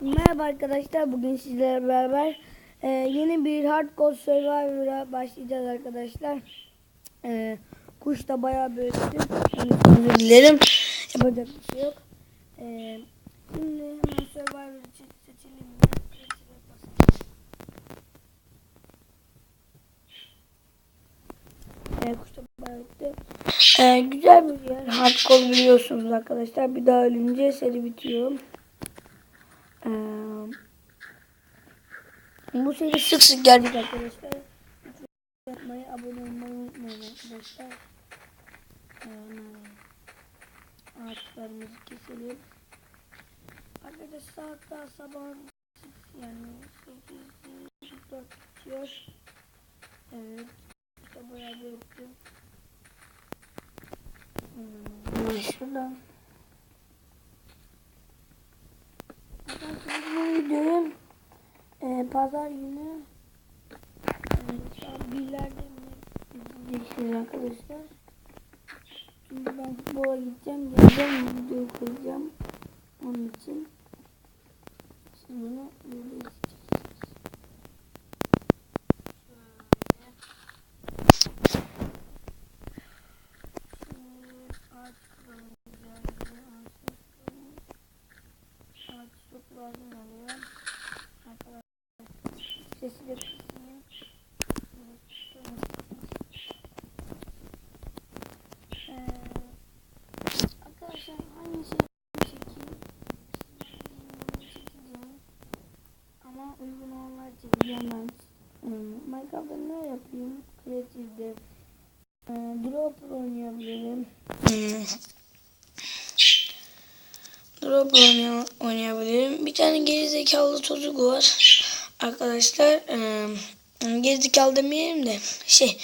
Merhaba arkadaşlar. Bugün sizlerle beraber e, yeni bir Hardcore Survivor'a başlayacağız arkadaşlar. E, kuş da bayağı. Onun için özür dilerim. Yapacak bir şey yok. E, şimdi hemen Survivor seçelim. E, kuş da bayağı büyüktü. E, güzel bir yer. Hardcore biliyorsunuz arkadaşlar. Bir daha ölünce seri bitiyor. Ee, bu seri sık sık gelecek arkadaşlar. Yapmayı, abone olmayı unutmayın arkadaşlar. Ee, ağaçlarımızı keselim. Arkadaşlar daha sabah yani 8.04 bitiyor. Evet. İşte bayağı bir öptüm. Hmm, şuradan. Bugün e, pazar günü e, birilerde gideceksiniz arkadaşlar. Şimdi ben futbola gideceğim. Geleceğim video koyacağım. Onun için. Şimdi bunu yapayım? Creative'de. Ee, Dropper oynayabilirim. Hmm. Drop oynay oynayabilirim. Bir tane gerizekalı çocuk var. Arkadaşlar e, gerizekalı demeyelim de şey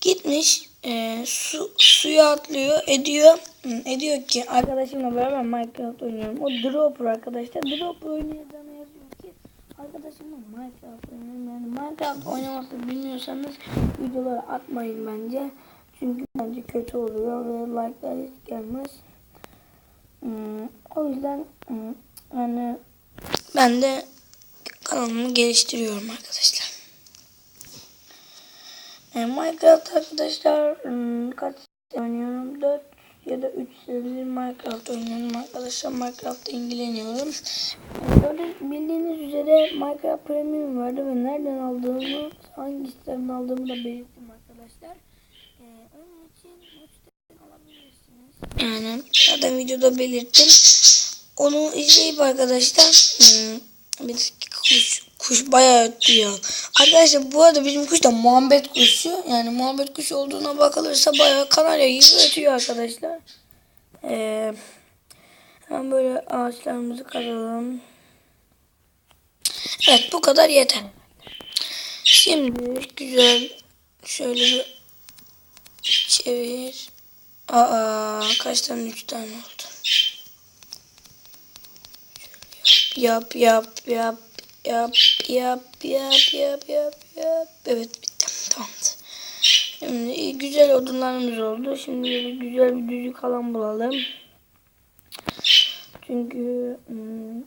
gitmiş e, su suya atlıyor ediyor Hı, ediyor ki arkadaşımla beraber Minecraft oynuyorum. O Dropper arkadaşlar. Dropper oynayacağını yazıyor ki arkadaşımla Minecraft oynuyorum. Minecraft oynaması bilmiyorsanız videoları atmayın bence. Çünkü bence kötü oluyor ve like'lar hiç gelmez. Hmm, o yüzden hmm, yani ben de kanalımı geliştiriyorum arkadaşlar. E, Minecraft arkadaşlar hmm, kaç oynuyorum? 4 ya da 3 senedir Minecraft oynuyorum arkadaşlar. Minecraft'ta ilgileniyorum. Böyle bildiğiniz üzere Minecraft Premium vardı ve nereden aldığımı, hangi siteden aldığımı da belirttim arkadaşlar. E, onun için bu siteden alabilirsiniz. Yani zaten videoda belirttim. Onu izleyip arkadaşlar hmm, bir dakika kuş, kuş bayağı ötüyor. Arkadaşlar bu arada bizim kuş da muhabbet kuşu. Yani muhabbet kuşu olduğuna bakılırsa bayağı kanarya gibi ötüyor arkadaşlar. Ee, hemen böyle ağaçlarımızı kazalım. Evet bu kadar yeter. Şimdi güzel şöyle bir çevir. Aa kaç tane üç tane oldu. Yap yap yap yap yap yap yap yap yap. Evet bitti. Şimdi güzel odunlarımız oldu. Şimdi böyle güzel bir düzlük alan bulalım. Çünkü hmm,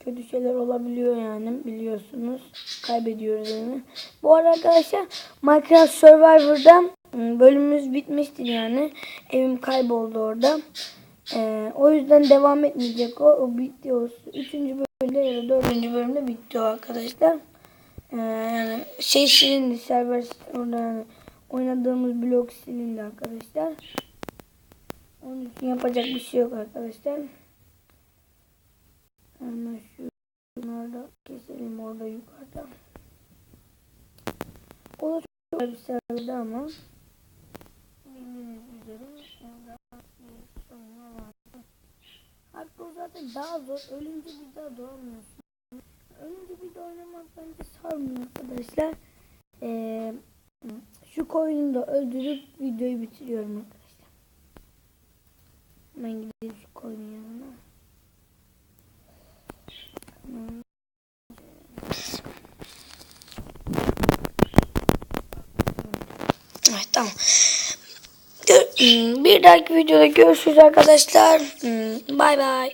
kötü şeyler olabiliyor yani biliyorsunuz. Kaybediyoruz yani. Bu arada arkadaşlar Minecraft Survivor'da hmm, bölümümüz bitmiştir yani. Evim kayboldu orada. Ee, o yüzden devam etmeyecek o. O bitti o. Üçüncü bölümde ya da dördüncü bölümde bitti o arkadaşlar. Ee, yani şey silindi server orada yani oynadığımız blok silindi arkadaşlar. Onun için yapacak bir şey yok arkadaşlar. Hemen şunları da keselim orada yukarıda. O da çok güzel bir serverdi ama. Bildiğiniz üzere orada bir sorunlar vardı. Hatta o zaten daha zor. Ölünce bir daha doğamıyorsun. Ölünce bir daha oynamak bence sarmıyor arkadaşlar. Ee, şu koyunu da öldürüp videoyu bitiriyorum arkadaşlar. Hemen gidelim şu koyunun yanına. Evet tamam. Bir dahaki videoda görüşürüz arkadaşlar. Bay bay.